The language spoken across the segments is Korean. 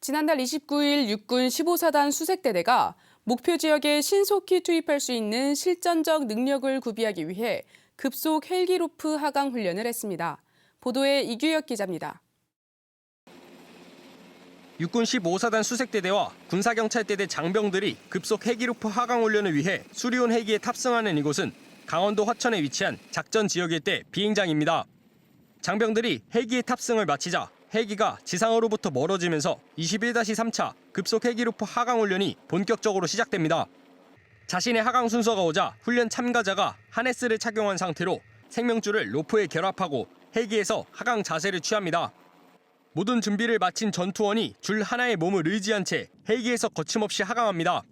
지난달 29일 육군 15사단 수색대대가 목표 지역에 신속히 투입할 수 있는 실전적 능력을 구비하기 위해 급속 헬기로프 하강 훈련을 했습니다. 보도에 이규혁 기자입니다. 육군 15사단 수색대대와 군사경찰대대 장병들이 급속 헬기로프 하강 훈련을 위해 수리온 헬기에 탑승하는 이곳은 강원도 화천에 위치한 작전 지역일 때 비행장입니다. 장병들이 헬기에 탑승을 마치자 헬기가 지상으로부터 멀어지면서 21-3차 급속 헬기로프 하강 훈련이 본격적으로 시작됩니다. 자신의 하강 순서가 오자 훈련 참가자가 하네스를 착용한 상태로 생명줄을 로프에 결합하고 헬기에서 하강 자세를 취합니다. 모든 준비를 마친 전투원이 줄 하나의 몸을 의지한 채 헬기에서 거침없이 하강합니다.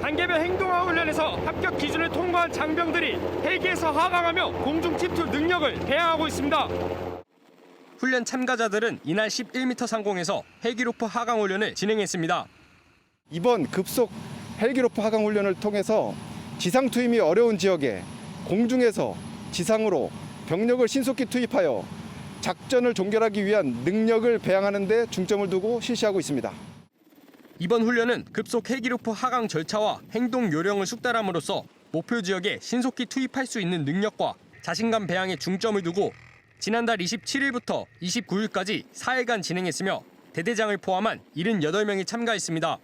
단계별 행동화 훈련에서 합격 기준을 통과한 장병들이 헬기에서 하강하며 공중 침투 능력을 배양하고 있습니다. 훈련 참가자들은 이날 11m 상공에서 헬기로프 하강 훈련을 진행했습니다. 이번 급속 헬기로프 하강 훈련을 통해서 지상 투입이 어려운 지역에 공중에서 지상으로 병력을 신속히 투입하여 작전을 종결하기 위한 능력을 배양하는 데 중점을 두고 실시하고 있습니다. 이번 훈련은 급속 헬기로프 하강 절차와 행동 요령을 숙달함으로써 목표 지역에 신속히 투입할 수 있는 능력과 자신감 배양에 중점을 두고 지난달 27일부터 29일까지 4일간 진행했으며 대대장을 포함한 78명이 참가했습니다.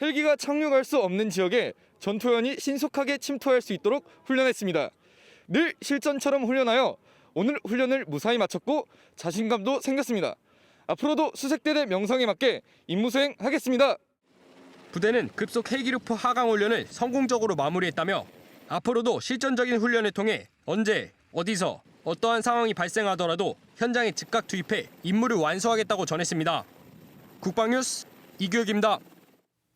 헬기가 착륙할 수 없는 지역에 전투원이 신속하게 침투할 수 있도록 훈련했습니다. 늘 실전처럼 훈련하여 오늘 훈련을 무사히 마쳤고 자신감도 생겼습니다. 앞으로도 수색대대 명성에 맞게 임무 수행하겠습니다. 부대는 급속 헬기루프 하강 훈련을 성공적으로 마무리했다며 앞으로도 실전적인 훈련을 통해 언제 어디서 어떠한 상황이 발생하더라도 현장에 즉각 투입해 임무를 완수하겠다고 전했습니다. 국방뉴스 이규혁입니다.